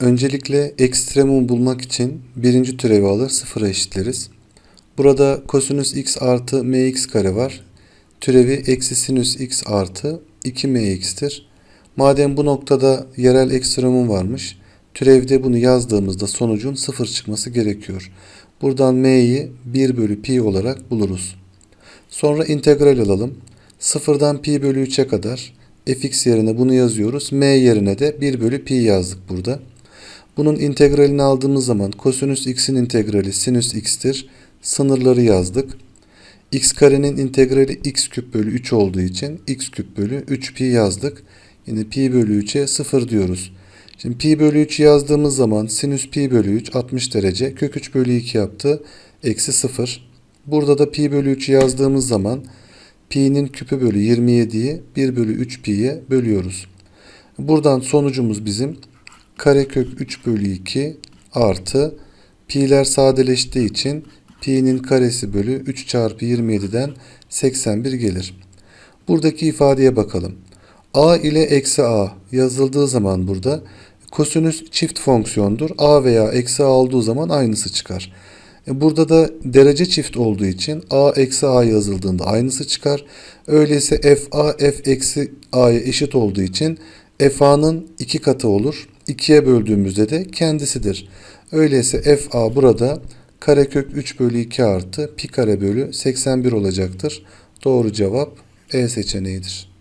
Öncelikle ekstremum bulmak için birinci türevi alır sıfıra eşitleriz. Burada kosinüs x artı mx kare var. Türevi eksi sinüs x artı 2mx'tir. Madem bu noktada yerel ekstremum varmış, türevde bunu yazdığımızda sonucun sıfır çıkması gerekiyor. Buradan m'yi 1 bölü pi olarak buluruz. Sonra integral alalım. Sıfırdan pi bölü 3'e kadar fx yerine bunu yazıyoruz. m yerine de 1 bölü pi yazdık burada. Bunun integralini aldığımız zaman kosinüs x'in integrali sinüs x'tir. Sınırları yazdık. x karenin integrali x küp bölü 3 olduğu için x küp bölü 3 pi yazdık. Yine pi bölü 3'e 0 diyoruz. Şimdi pi bölü 3 yazdığımız zaman sinüs pi bölü 3 60 derece kök 3 bölü 2 yaptı. Eksi 0. Burada da pi bölü 3 yazdığımız zaman pi'nin küpü bölü 27'yi 1 bölü 3 pi'ye bölüyoruz. Buradan sonucumuz bizim karekök 3 bölü 2 artı pi'ler sadeleştiği için pi'nin karesi bölü 3 çarpı 27'den 81 gelir. Buradaki ifadeye bakalım. a ile eksi a yazıldığı zaman burada kosinüs çift fonksiyondur. a veya eksi a olduğu zaman aynısı çıkar. E, Burada da derece çift olduğu için a eksi a yazıldığında aynısı çıkar. Öyleyse f a f eksi a'ya eşit olduğu için f a'nın iki katı olur. 2'ye böldüğümüzde de kendisidir. Öyleyse f a burada karekök 3 bölü 2 artı pi kare bölü 81 olacaktır. Doğru cevap E seçeneğidir.